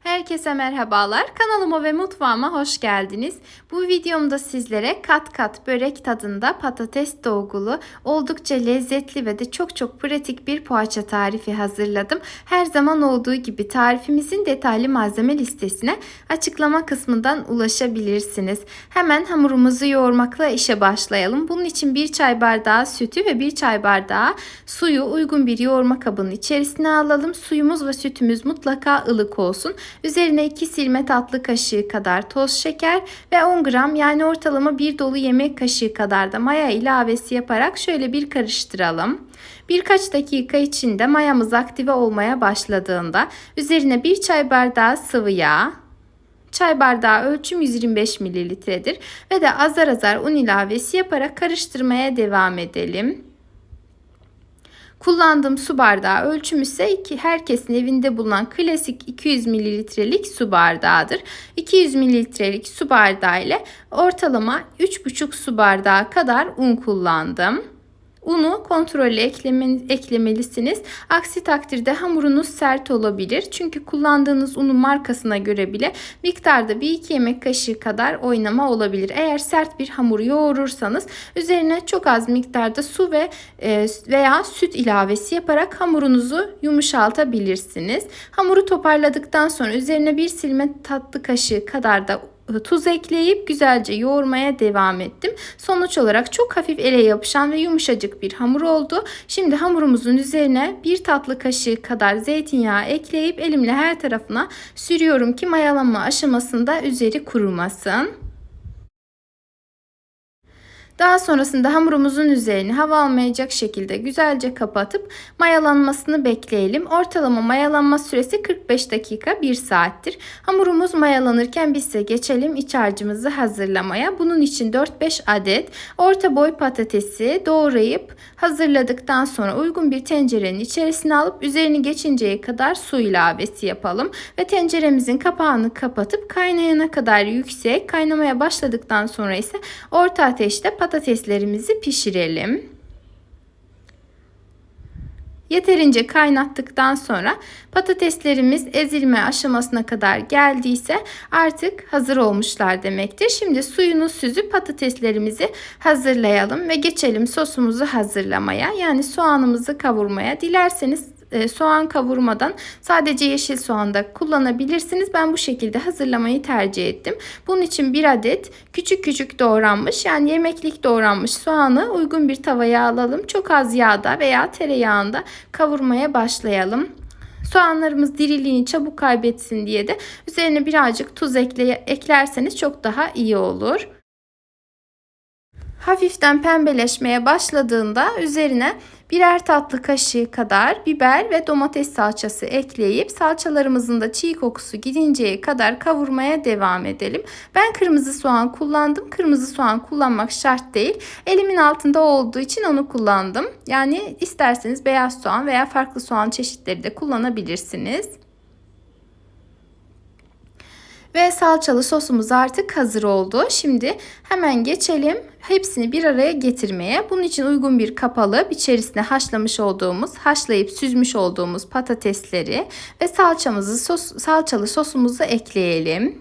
Herkese merhabalar. Kanalıma ve mutfağıma hoş geldiniz. Bu videomda sizlere kat kat börek tadında patates dolgulu, oldukça lezzetli ve de çok çok pratik bir poğaça tarifi hazırladım. Her zaman olduğu gibi tarifimizin detaylı malzeme listesine açıklama kısmından ulaşabilirsiniz. Hemen hamurumuzu yoğurmakla işe başlayalım. Bunun için bir çay bardağı sütü ve bir çay bardağı suyu uygun bir yoğurma kabının içerisine alalım. Suyumuz ve sütümüz mutlaka ılık olsun. Üzerine 2 silme tatlı kaşığı kadar toz şeker ve 10 gram yani ortalama bir dolu yemek kaşığı kadar da maya ilavesi yaparak şöyle bir karıştıralım. Birkaç dakika içinde mayamız aktive olmaya başladığında üzerine bir çay bardağı sıvı yağ, Çay bardağı ölçüm 125 mililitredir ve de azar azar un ilavesi yaparak karıştırmaya devam edelim. Kullandığım su bardağı ölçüm ise herkesin evinde bulunan klasik 200 mililitrelik su bardağıdır. 200 mililitrelik su bardağı ile ortalama 3,5 su bardağı kadar un kullandım. Unu kontrollü eklemelisiniz. Aksi takdirde hamurunuz sert olabilir. Çünkü kullandığınız unun markasına göre bile miktarda 1-2 yemek kaşığı kadar oynama olabilir. Eğer sert bir hamur yoğurursanız üzerine çok az miktarda su ve e, veya süt ilavesi yaparak hamurunuzu yumuşaltabilirsiniz. Hamuru toparladıktan sonra üzerine bir silme tatlı kaşığı kadar da tuz ekleyip güzelce yoğurmaya devam ettim. Sonuç olarak çok hafif ele yapışan ve yumuşacık bir hamur oldu. Şimdi hamurumuzun üzerine bir tatlı kaşığı kadar zeytinyağı ekleyip elimle her tarafına sürüyorum ki mayalanma aşamasında üzeri kurumasın. Daha sonrasında hamurumuzun üzerini hava almayacak şekilde güzelce kapatıp mayalanmasını bekleyelim. Ortalama mayalanma süresi 45 dakika 1 saattir. Hamurumuz mayalanırken biz ise geçelim iç harcımızı hazırlamaya. Bunun için 4-5 adet orta boy patatesi doğrayıp hazırladıktan sonra uygun bir tencerenin içerisine alıp üzerini geçinceye kadar su ilavesi yapalım. Ve tenceremizin kapağını kapatıp kaynayana kadar yüksek kaynamaya başladıktan sonra ise orta ateşte patatesi patateslerimizi pişirelim. Yeterince kaynattıktan sonra patateslerimiz ezilme aşamasına kadar geldiyse artık hazır olmuşlar demektir. Şimdi suyunu süzüp patateslerimizi hazırlayalım ve geçelim sosumuzu hazırlamaya. Yani soğanımızı kavurmaya. Dilerseniz soğan kavurmadan sadece yeşil soğan da kullanabilirsiniz. Ben bu şekilde hazırlamayı tercih ettim. Bunun için bir adet küçük küçük doğranmış yani yemeklik doğranmış soğanı uygun bir tavaya alalım. Çok az yağda veya tereyağında kavurmaya başlayalım. Soğanlarımız diriliğini çabuk kaybetsin diye de üzerine birazcık tuz ekle, eklerseniz çok daha iyi olur. Hafiften pembeleşmeye başladığında üzerine birer tatlı kaşığı kadar biber ve domates salçası ekleyip salçalarımızın da çiğ kokusu gidinceye kadar kavurmaya devam edelim. Ben kırmızı soğan kullandım. Kırmızı soğan kullanmak şart değil. Elimin altında olduğu için onu kullandım. Yani isterseniz beyaz soğan veya farklı soğan çeşitleri de kullanabilirsiniz. Ve salçalı sosumuz artık hazır oldu. Şimdi hemen geçelim hepsini bir araya getirmeye. Bunun için uygun bir kapalı içerisine haşlamış olduğumuz, haşlayıp süzmüş olduğumuz patatesleri ve salçamızı, sos, salçalı sosumuzu ekleyelim.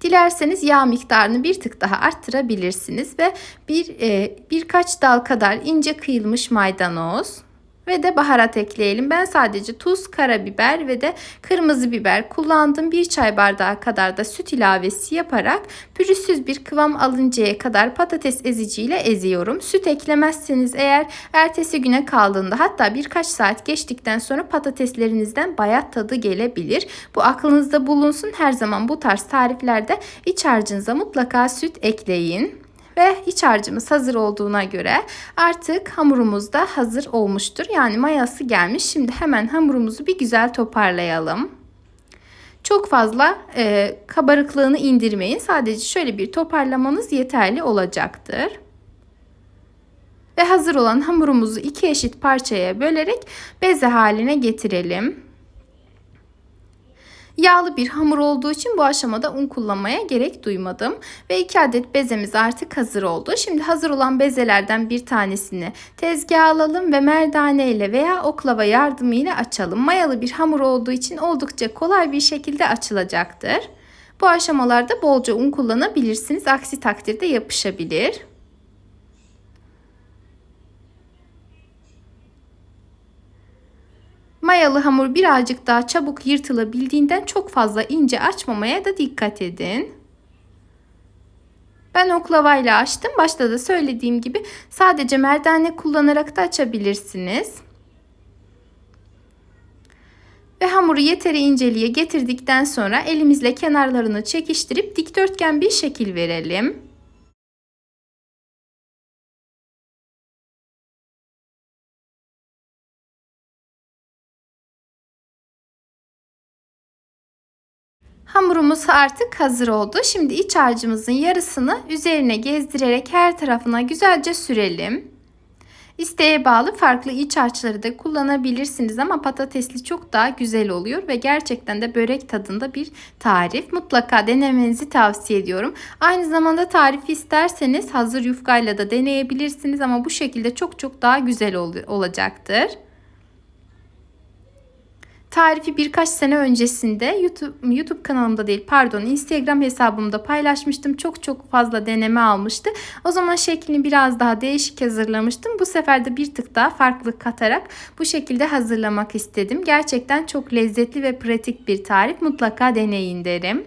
Dilerseniz yağ miktarını bir tık daha arttırabilirsiniz ve bir e, birkaç dal kadar ince kıyılmış maydanoz ve de baharat ekleyelim. Ben sadece tuz, karabiber ve de kırmızı biber kullandım. Bir çay bardağı kadar da süt ilavesi yaparak pürüzsüz bir kıvam alıncaya kadar patates eziciyle eziyorum. Süt eklemezseniz eğer ertesi güne kaldığında hatta birkaç saat geçtikten sonra patateslerinizden bayat tadı gelebilir. Bu aklınızda bulunsun. Her zaman bu tarz tariflerde iç harcınıza mutlaka süt ekleyin ve iç harcımız hazır olduğuna göre artık hamurumuz da hazır olmuştur. Yani mayası gelmiş. Şimdi hemen hamurumuzu bir güzel toparlayalım. Çok fazla e, kabarıklığını indirmeyin. Sadece şöyle bir toparlamanız yeterli olacaktır. Ve hazır olan hamurumuzu iki eşit parçaya bölerek beze haline getirelim. Yağlı bir hamur olduğu için bu aşamada un kullanmaya gerek duymadım. Ve 2 adet bezemiz artık hazır oldu. Şimdi hazır olan bezelerden bir tanesini tezgaha alalım ve merdane ile veya oklava yardımıyla açalım. Mayalı bir hamur olduğu için oldukça kolay bir şekilde açılacaktır. Bu aşamalarda bolca un kullanabilirsiniz. Aksi takdirde yapışabilir. Mayalı hamur birazcık daha çabuk yırtılabildiğinden çok fazla ince açmamaya da dikkat edin. Ben oklavayla açtım. Başta da söylediğim gibi sadece merdane kullanarak da açabilirsiniz. Ve hamuru yeteri inceliğe getirdikten sonra elimizle kenarlarını çekiştirip dikdörtgen bir şekil verelim. Hamurumuz artık hazır oldu. Şimdi iç harcımızın yarısını üzerine gezdirerek her tarafına güzelce sürelim. İsteğe bağlı farklı iç harçları da kullanabilirsiniz ama patatesli çok daha güzel oluyor ve gerçekten de börek tadında bir tarif. Mutlaka denemenizi tavsiye ediyorum. Aynı zamanda tarifi isterseniz hazır yufkayla da deneyebilirsiniz ama bu şekilde çok çok daha güzel ol olacaktır. Tarifi birkaç sene öncesinde YouTube, YouTube kanalımda değil pardon Instagram hesabımda paylaşmıştım. Çok çok fazla deneme almıştı. O zaman şeklini biraz daha değişik hazırlamıştım. Bu sefer de bir tık daha farklı katarak bu şekilde hazırlamak istedim. Gerçekten çok lezzetli ve pratik bir tarif. Mutlaka deneyin derim.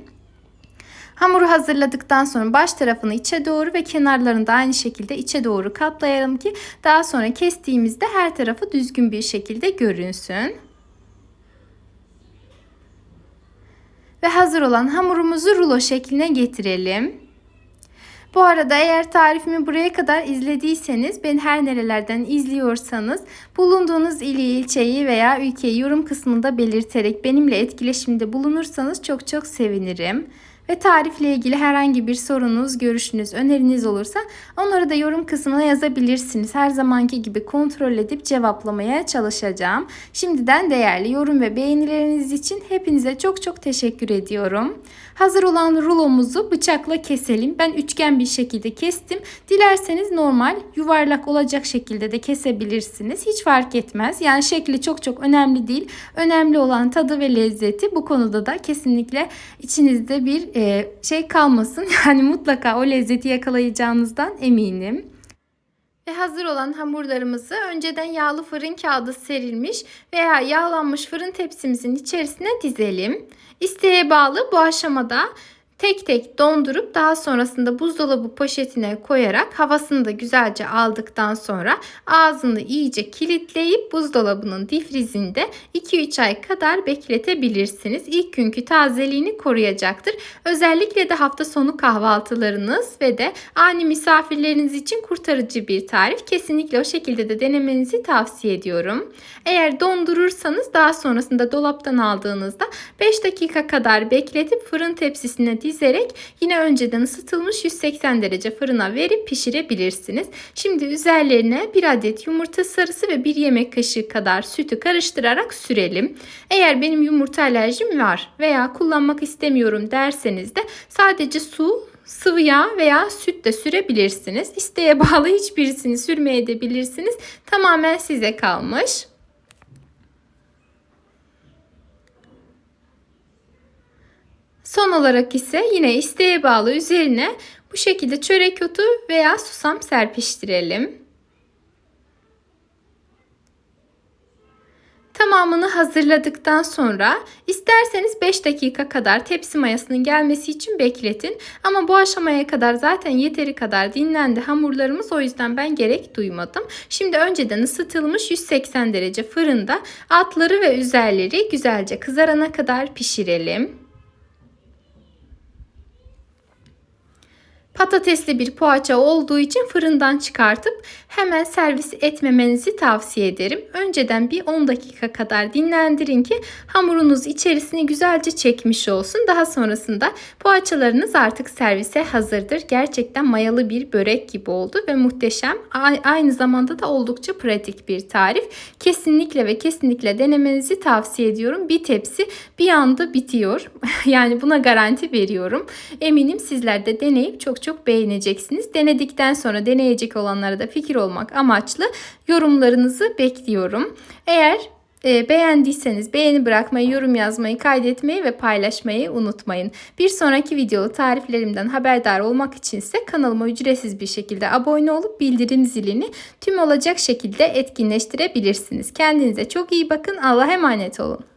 Hamuru hazırladıktan sonra baş tarafını içe doğru ve kenarlarını da aynı şekilde içe doğru katlayalım ki daha sonra kestiğimizde her tarafı düzgün bir şekilde görünsün. Ve hazır olan hamurumuzu rulo şekline getirelim. Bu arada eğer tarifimi buraya kadar izlediyseniz, beni her nerelerden izliyorsanız bulunduğunuz ili, ilçeyi veya ülkeyi yorum kısmında belirterek benimle etkileşimde bulunursanız çok çok sevinirim ve tarifle ilgili herhangi bir sorunuz, görüşünüz, öneriniz olursa onları da yorum kısmına yazabilirsiniz. Her zamanki gibi kontrol edip cevaplamaya çalışacağım. Şimdiden değerli yorum ve beğenileriniz için hepinize çok çok teşekkür ediyorum. Hazır olan rulomuzu bıçakla keselim. Ben üçgen bir şekilde kestim. Dilerseniz normal yuvarlak olacak şekilde de kesebilirsiniz. Hiç fark etmez. Yani şekli çok çok önemli değil. Önemli olan tadı ve lezzeti. Bu konuda da kesinlikle içinizde bir e, şey kalmasın. Yani mutlaka o lezzeti yakalayacağınızdan eminim. Ve hazır olan hamurlarımızı önceden yağlı fırın kağıdı serilmiş veya yağlanmış fırın tepsimizin içerisine dizelim. İsteğe bağlı bu aşamada tek tek dondurup daha sonrasında buzdolabı poşetine koyarak havasını da güzelce aldıktan sonra ağzını iyice kilitleyip buzdolabının difrizinde 2-3 ay kadar bekletebilirsiniz. İlk günkü tazeliğini koruyacaktır. Özellikle de hafta sonu kahvaltılarınız ve de ani misafirleriniz için kurtarıcı bir tarif. Kesinlikle o şekilde de denemenizi tavsiye ediyorum. Eğer dondurursanız daha sonrasında dolaptan aldığınızda 5 dakika kadar bekletip fırın tepsisine dizerek yine önceden ısıtılmış 180 derece fırına verip pişirebilirsiniz. Şimdi üzerlerine bir adet yumurta sarısı ve bir yemek kaşığı kadar sütü karıştırarak sürelim. Eğer benim yumurta alerjim var veya kullanmak istemiyorum derseniz de sadece su sıvı yağ veya süt de sürebilirsiniz. İsteğe bağlı hiçbirisini sürmeye de bilirsiniz. Tamamen size kalmış. Son olarak ise yine isteğe bağlı üzerine bu şekilde çörek otu veya susam serpiştirelim. Tamamını hazırladıktan sonra isterseniz 5 dakika kadar tepsi mayasının gelmesi için bekletin. Ama bu aşamaya kadar zaten yeteri kadar dinlendi hamurlarımız o yüzden ben gerek duymadım. Şimdi önceden ısıtılmış 180 derece fırında altları ve üzerleri güzelce kızarana kadar pişirelim. Patatesli bir poğaça olduğu için fırından çıkartıp hemen servis etmemenizi tavsiye ederim. Önceden bir 10 dakika kadar dinlendirin ki hamurunuz içerisini güzelce çekmiş olsun. Daha sonrasında poğaçalarınız artık servise hazırdır. Gerçekten mayalı bir börek gibi oldu ve muhteşem. Aynı zamanda da oldukça pratik bir tarif. Kesinlikle ve kesinlikle denemenizi tavsiye ediyorum. Bir tepsi bir anda bitiyor. yani buna garanti veriyorum. Eminim sizler de deneyip çok çok beğeneceksiniz. Denedikten sonra deneyecek olanlara da fikir olmak amaçlı yorumlarınızı bekliyorum. Eğer e, beğendiyseniz beğeni bırakmayı, yorum yazmayı, kaydetmeyi ve paylaşmayı unutmayın. Bir sonraki videolu tariflerimden haberdar olmak için ise kanalıma ücretsiz bir şekilde abone olup bildirim zilini tüm olacak şekilde etkinleştirebilirsiniz. Kendinize çok iyi bakın. Allah'a emanet olun.